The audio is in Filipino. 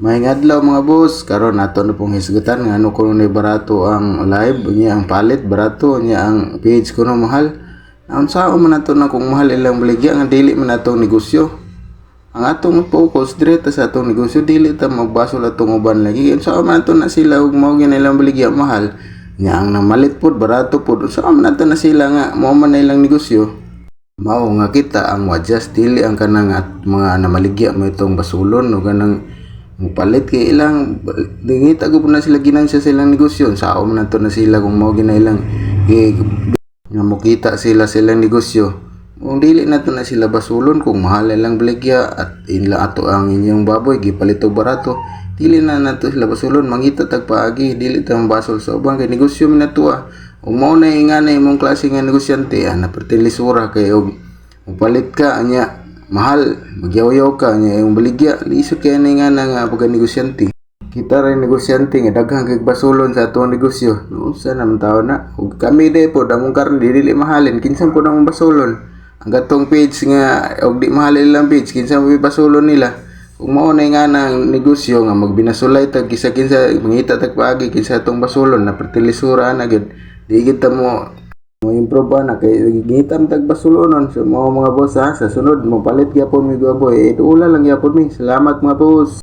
May adlaw mga boss, karon nato na pong hisgutan nga ano kuno ni barato ang live niya ang palit barato niya ang page kuno mahal. Ang sao man nato na kung mahal ilang baligya nga dili man natong negosyo. Ang atong focus dire sa atong negosyo dili ta magbasol atong uban lagi. Ang sao man nato na sila ug mao gyud ilang baligya mahal. Nya ang namalit pod barato pod. Sao man nato na sila nga mao man ilang negosyo. Mao nga kita ang wadjas dili ang kanang at mga namaligya mo itong basulon o kanang mupalit kay ilang. Dingit ako po na sila ginansya sa ilang negosyo. Sao man nato na sila kung mao ginailang gi- nga mukita sila sa ilang negosyo. Kung dili nato na sila basulon kung mahal lang baligya at inla ato ang inyong baboy gipalit og barato dili na nato sila basulon. Mangita tag paagi dili ta basol sa ubang kay negosyo man nato ah. Mao na nga na imong klase nga negosyante ah napertilisura kay og Mupalit ka anya mahal magyaw-yaw ka anya yung baligya. Liso kaya na nga na nga negosyante kita rin negosyante nga daghang kay basulon sa atong negosyo. No sa naman tao na? Ug kami de po damong karon di dili mahalin. Kinsan po namong basulon? Ang gatong page nga og di mahalin lang page kinsan mo basulon nila. Kung mao na nga ng negosyo nga magbinasulay tag kisa kinsa mangita tag paagi kinsa atong basulon na pertilisura na gid di gid ta mo mo improve na kay gigitam tag basulonon so mga mga boss ha? Sa sunod mo palit gyapon mi gaboy ito ula lang gyapon mi. Salamat mga boss